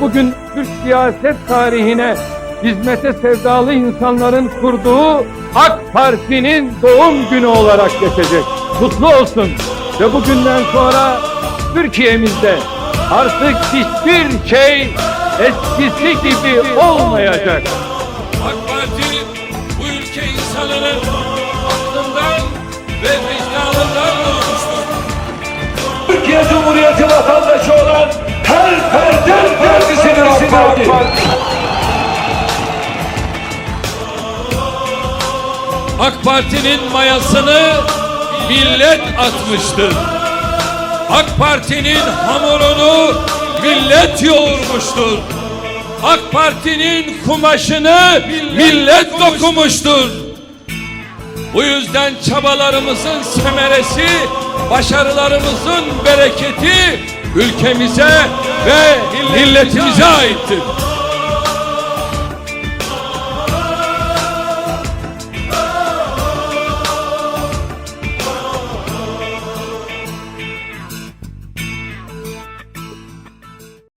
bugün Türk siyaset tarihine hizmete sevdalı insanların kurduğu AK Parti'nin doğum günü olarak geçecek. Kutlu olsun ve bugünden sonra Türkiye'mizde artık hiçbir şey eskisi gibi olmayacak. AK Parti bu ülke insanının aklından ve vicdanından olmuştur. Türkiye Cumhuriyeti vatandaşı olan AK Parti'nin mayasını millet atmıştır. AK Parti'nin hamurunu millet yoğurmuştur. AK Parti'nin kumaşını millet dokumuştur. Bu yüzden çabalarımızın semeresi, başarılarımızın bereketi ülkemize ve milletimize aittir.